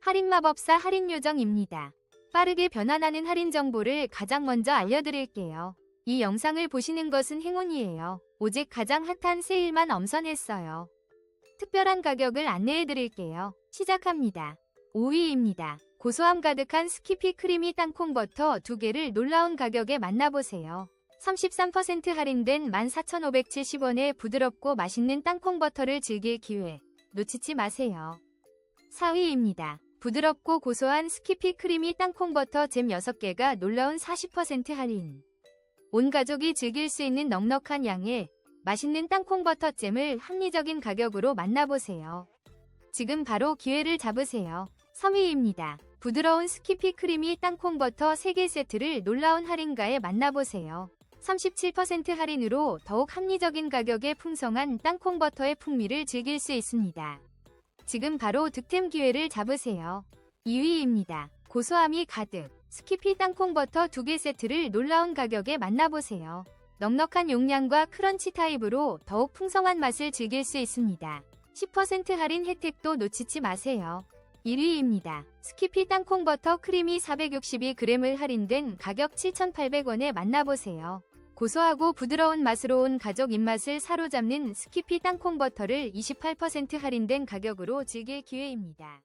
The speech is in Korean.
할인마법사 할인요정입니다. 빠르게 변환하는 할인 정보를 가장 먼저 알려드릴게요. 이 영상을 보시는 것은 행운이에요. 오직 가장 핫한 세일만 엄선했어요. 특별한 가격을 안내해드릴게요. 시작합니다. 5위입니다. 고소함 가득한 스키피 크리미 땅콩 버터 2개를 놀라운 가격에 만나보세요. 33% 할인된 14,570원의 부드럽고 맛있는 땅콩 버터를 즐길 기회 놓치지 마세요. 4위입니다. 부드럽고 고소한 스키피 크리미 땅콩 버터 잼 6개가 놀라운 40% 할인. 온 가족이 즐길 수 있는 넉넉한 양의 맛있는 땅콩 버터 잼을 합리적인 가격으로 만나보세요. 지금 바로 기회를 잡으세요. 3위입니다. 부드러운 스키피 크리미 땅콩 버터 3개 세트를 놀라운 할인가에 만나보세요. 37% 할인으로 더욱 합리적인 가격에 풍성한 땅콩 버터의 풍미를 즐길 수 있습니다. 지금 바로 득템 기회를 잡으세요. 2위입니다. 고소함이 가득 스키피 땅콩 버터 2개 세트를 놀라운 가격에 만나보세요. 넉넉한 용량과 크런치 타입으로 더욱 풍성한 맛을 즐길 수 있습니다. 10% 할인 혜택도 놓치지 마세요. 1위입니다. 스키피 땅콩 버터 크림이 462g을 할인된 가격 7,800원에 만나보세요. 고소하고 부드러운 맛으로 온 가족 입맛을 사로잡는 스키피 땅콩 버터를 28% 할인된 가격으로 즐길 기회입니다.